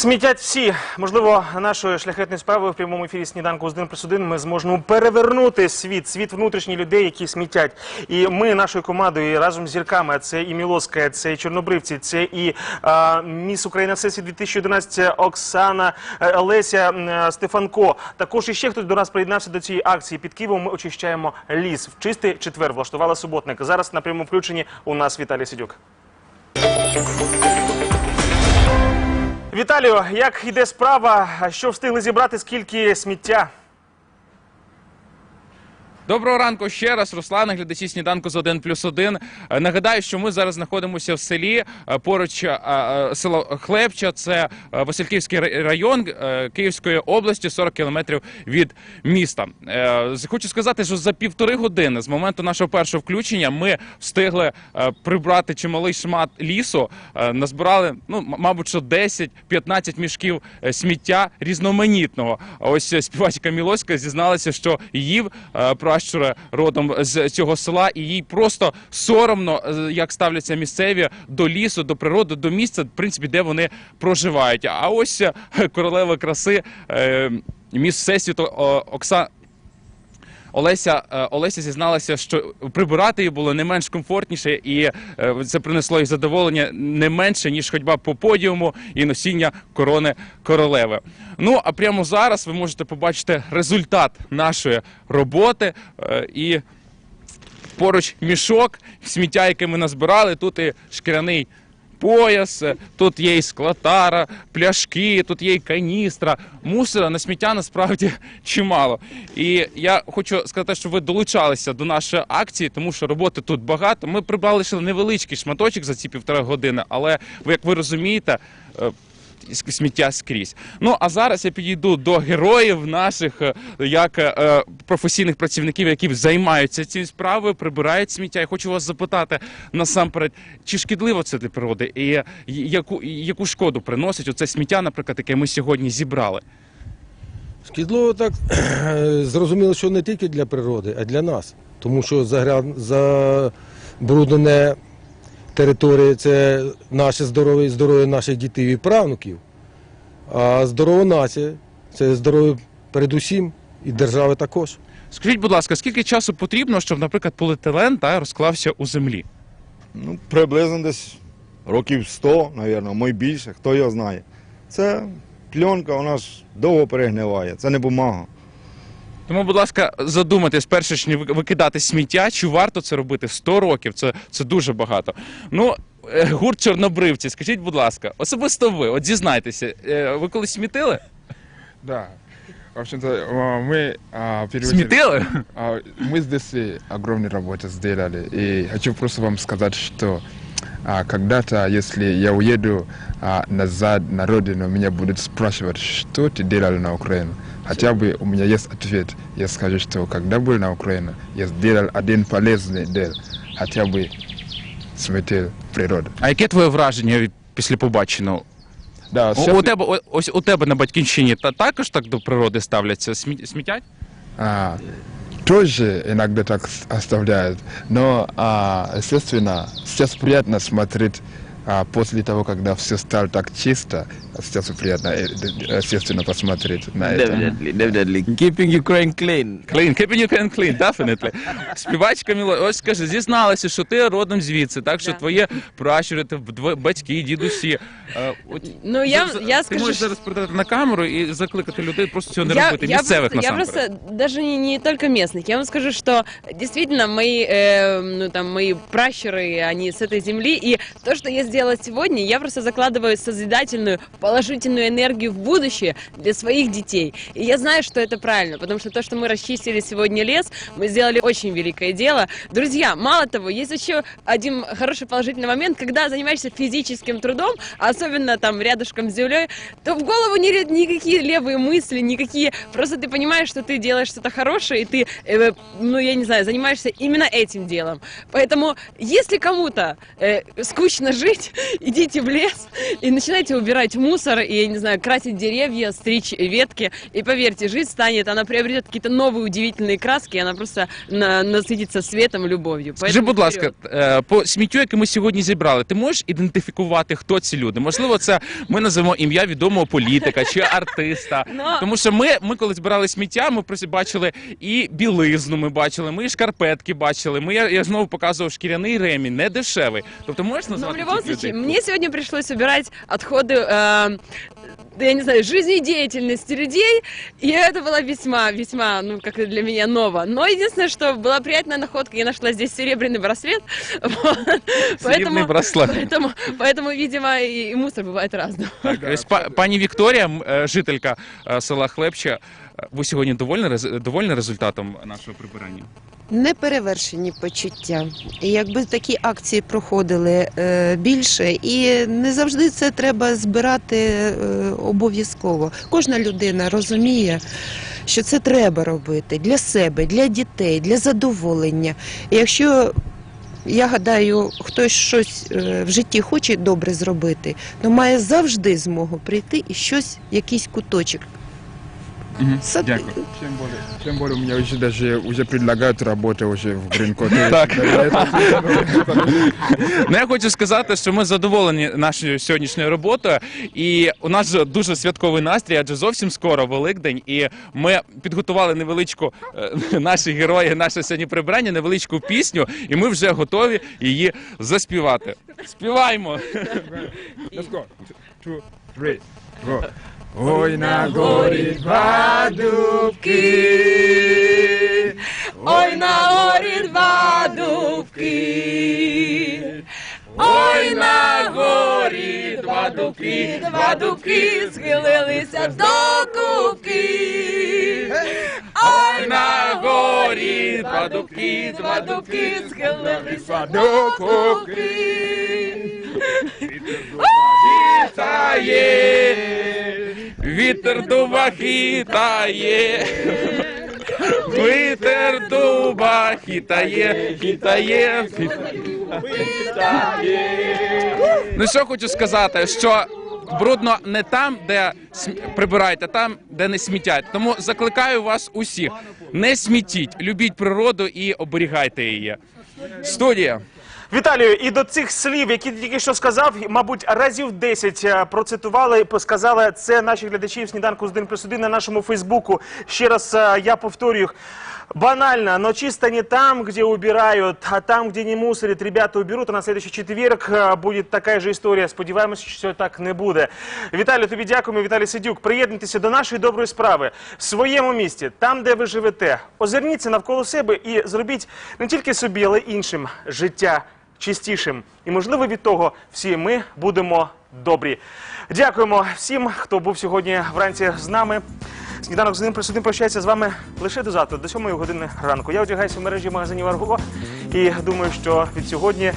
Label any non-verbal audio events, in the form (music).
Смітять всі. Можливо, нашою шляхетною справою в прямому ефірі сніданку з 1 плюс 1 ми зможемо перевернути світ, світ внутрішніх людей, які смітять. І ми нашою командою разом з зірками, це і Мілоска, це і Чорнобривці, це і а, Міс Україна Всесвіт 2011 Оксана е, Олеся м, е, Стефанко. Також іще хтось до нас приєднався до цієї акції. Під Києвом ми очищаємо ліс. В чистий четвер влаштувала суботник. Зараз на прямому включенні у нас Віталій Сидюк. Віталію, як йде справа? Що встигли зібрати? Скільки сміття? Доброго ранку ще раз, Руслан, глядачі сніданку з 1 плюс 1. Е, Нагадаю, що ми зараз знаходимося в селі е, поруч е, село Хлебча, це Васильківський район Київської області, 40 кілометрів від міста. Хочу сказати, що за півтори години з моменту нашого першого включення ми встигли прибрати чималий шмат лісу, назбирали, ну, мабуть, що 10-15 мішків сміття різноманітного. Ось співачка Мілоська зізналася, що її е, пращури родом з цього села, і їй просто соромно, е, як ставляться місцеві до лісу, до природи, до місця, в принципі, де вони проживають. А ось е, королева краси, е, міс Всесвіту Оксана. Олеся е, Олеся зізналася, що прибирати їй було не менш комфортніше, і е, це принесло їй задоволення не менше ніж ходьба по подіуму і носіння корони королеви. Ну а прямо зараз ви можете побачити результат нашої роботи е, і поруч мішок, сміття, яке ми назбирали. Тут і шкіряний пояс, е, тут є і склотара, пляшки, тут є і каністра. Мусора на сміття насправді (laughs) чимало. І я хочу сказати, що ви долучалися до нашої акції, тому що роботи тут багато. Ми прибрали лише невеличкий шматочок за ці півтора години, але ви, як ви розумієте. Е, сміття скрізь. Ну а зараз я підійду до героїв наших е, як е, професійних працівників, які займаються цією справою, прибирають сміття. Я хочу вас запитати насамперед, чи шкідливо це для природи, і е, яку, яку шкоду приносить оце сміття, наприклад, яке ми сьогодні зібрали? Шкідливо так (clears throat) зрозуміло, що не тільки для природи, а для нас. Тому що загря- забруднене територія це наше здоров'я, здоров'я наших дітей і правнуків. А здорова нація це здоров'я передусім і держави також. Скажіть, будь ласка, скільки часу потрібно, щоб, наприклад, поліетилен та розклався у землі? Ну, приблизно десь років 100, мабуть, може більше, хто його знає. Це пленка, вона ж довго перегниває, це не бумага. Тому, будь ласка, задумайтесь, перше ніж ви- викидати сміття, чи варто це робити 100 років? Це, це дуже багато. Ну, е, гурт чорнобривці, скажіть, будь ласка, особисто ви, от зізнайтеся, е, ви колись смітили? Да. В общем-то, а, мы а, в первую очередь, Смітили? а, мы здесь э, огромную работу сделали. И хочу просто вам сказать, что а, когда-то, если я уеду а, назад на родину, меня будут спрашивать, что ты делал на Украине. Хотя бы у меня есть ответ. Я скажу, что когда был на Украине, я сделал один полезный дел. Хотя бы сметил природу. А яке твоє враження від- після побаченого? Да, У, сейчас- у тебе о- ось у тебе на батьківщині та також так до природи ставляться? Смі- смітять? А, тоже иногда так оставляют. Но, а, естественно, сейчас приятно смотреть а, после того, когда все стало так чисто, сейчас приятно, э, э, естественно, посмотреть на это. Definitely, definitely. Keeping Ukraine clean. Clean, keeping you can clean, definitely. Співачка Міло, ось скажи, зізналася, що ти родом звідси, так що Да. твої пращури, ти дв- батьки, дідусі. Е, от Ну, я- за- за- я ти скажу, можеш що- зараз передати на камеру і закликати людей просто цього не я, робити. я Місцевих просто, я насамперед. просто даже не, не только местных. Я вам скажу, что действительно мои, э, ну, там, мои пращуры, они с этой земли. И то, что я сделала сегодня, я просто закладываю созидательную, положительную энергию в будущее для своих детей. И я знаю, что это правильно, потому что то, что мы расчистили сегодня лес, мы сделали очень великое дело. Друзья, мало того, есть еще один хороший положительный момент, когда занимаешься физическим трудом, особенно там рядышком с землей, то в голову не лезут никакие левые мысли, никакие. Просто ты понимаешь, что ты делаешь что-то хорошее, и ты, э, ну, я не знаю, занимаешься именно этим делом. Поэтому, если кому-то э, скучно жить, быть, (laughs) идите в лес и начинайте убирать мусор и, я не знаю, красить деревья, стричь ветки. И поверьте, жизнь станет, она приобретет какие-то новые удивительные краски, и она просто на- насытится светом, любовью. Скажи, Поэтому будь ласка, вперед. е, по сміттю, яке ми сьогодні зібрали, ти можеш ідентифікувати, хто ці люди? Можливо, це ми називаємо ім'я відомого політика чи артиста. (laughs) Ну, Тому що ми, ми коли збирали сміття, ми просто бачили і білизну, ми бачили, ми і шкарпетки бачили. Ми я, я знову показував шкіряний ремінь, не дешевий. Тобто можеш Но назвати в любом цих случае, людей? мне сегодня пришлось убирать отходы, э, я не знаю, жизнедеятельности людей, и это было весьма, весьма, ну, как и для меня ново. Но единственное, что была приятная находка, я нашла здесь серебряный браслет, (laughs) вот. Серебряный поэтому, браслет. поэтому, поэтому, видимо, и, и мусор бывает разным. Так, ось па- пані Вікторія, м, е, жителька е, села Хлебча. ви сьогодні довольні, рез- довольні результатом нашого прибирання? Неперевершені почуття. Якби такі акції проходили е, більше, і не завжди це треба збирати е, обов'язково. Кожна людина розуміє, що це треба робити для себе, для дітей, для задоволення. І якщо я гадаю, хтось щось е, в житті хоче добре зробити, то має завжди змогу прийти і щось, якийсь куточок. Сад- Дякую. Тем более, тем более у меня уже даже уже предлагают работу уже в Гринкоте. (laughs) Так. (laughs) Ну, я хочу сказати, що ми задоволені нашою сьогоднішньою роботою, і у нас же дуже святковий настрій, адже зовсім скоро Великдень, і ми підготували невеличку е, (laughs) наші герої, наше сьогодні прибирання, невеличку пісню, і ми вже готові її заспівати. Співаємо! Let's go. Two, three, go. Ой, на горі два дубки. Ой, на горі два дубки, ой, на горі два дубки, два дубки схилилися до кубки. Ой, на горі два дубки, два дубки схилилися до кубки. Хитає, вітер дуба хитає. Вітер дуба хитає, хитає, хитає. Ну що хочу сказати, що брудно не там, де прибирають, а там, де не смітять. Тому закликаю вас усіх: не смітіть, любіть природу і оберігайте її. Студія. Віталію, і до цих слів, які ти тільки що сказав, мабуть, разів 10 е, процитували, сказали це наші глядачі в сніданку з 1 плюс 1 на нашому Фейсбуку. Ще раз е, я повторюю. Банально, но чисто не там, где убирают, а там, где не мусорят, ребята уберут. А на следующий четверг е, будет така ж історія. Сподіваємося, що так не буде. Віталію, тобі дякуємо. Віталій Сидюк. Приєднуйтеся до нашої доброї справи в своєму місті, там, де ви живете. Озирніться навколо себе і зробіть не тільки собі, але й іншим життя чистішим. І, можливо, від того всі ми будемо добрі. Дякуємо всім, хто був сьогодні вранці з нами. Сніданок з ним присутнім прощається з вами лише до завтра, до 7 години ранку. Я одягаюся в мережі магазинів Арго і думаю, що від сьогодні